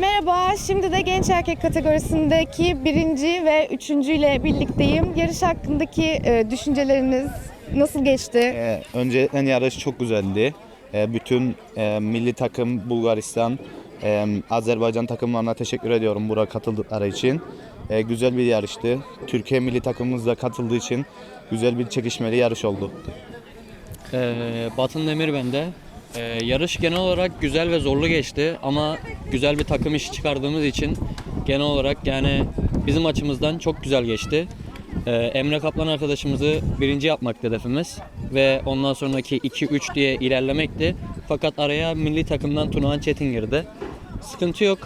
Merhaba, şimdi de genç erkek kategorisindeki birinci ve üçüncü ile birlikteyim. Yarış hakkındaki e, düşünceleriniz nasıl geçti? Ee, öncelikle yarış çok güzeldi. Ee, bütün e, milli takım Bulgaristan, e, Azerbaycan takımlarına teşekkür ediyorum buraya katıldıkları için. Ee, güzel bir yarıştı. Türkiye milli takımımız da katıldığı için güzel bir çekişmeli yarış oldu. Ee, Batın Demir bende. Ee, yarış genel olarak güzel ve zorlu geçti ama güzel bir takım işi çıkardığımız için genel olarak yani bizim açımızdan çok güzel geçti. Ee, Emre Kaplan arkadaşımızı birinci yapmak hedefimiz ve ondan sonraki 2-3 diye ilerlemekti. Fakat araya milli takımdan Tunahan Çetin girdi. Sıkıntı yok.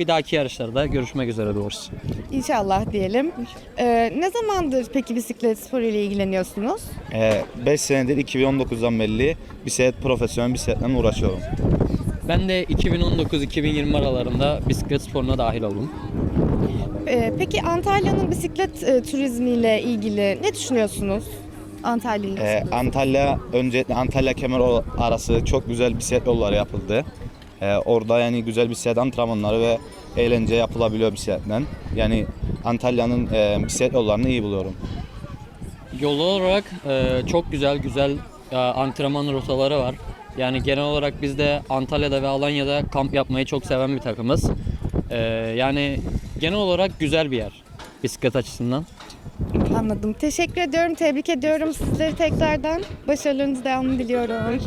Bir dahaki yarışlarda görüşmek üzere doğrusu. İnşallah diyelim. E, ne zamandır peki bisiklet sporu ile ilgileniyorsunuz? 5 senedir 2019'dan belli bisiklet profesyonel bisikletle uğraşıyorum. Ben de 2019-2020 aralarında bisiklet sporuna dahil oldum. E, peki Antalya'nın bisiklet e, turizmiyle ilgili ne düşünüyorsunuz? Antalya'nın Ee, Antalya öncelikle Antalya Kemer arası çok güzel bisiklet yolları yapıldı. Ee, orada yani güzel bisiklet antrenmanları ve eğlence yapılabiliyor bisikletle. Yani Antalya'nın e, bisiklet yollarını iyi buluyorum. Yol olarak e, çok güzel güzel e, antrenman rotaları var. Yani genel olarak biz de Antalya'da ve Alanya'da kamp yapmayı çok seven bir takımız. E, yani genel olarak güzel bir yer bisiklet açısından. Anladım. Teşekkür ediyorum, tebrik ediyorum sizleri tekrardan. Başarılarınız devamını diliyorum.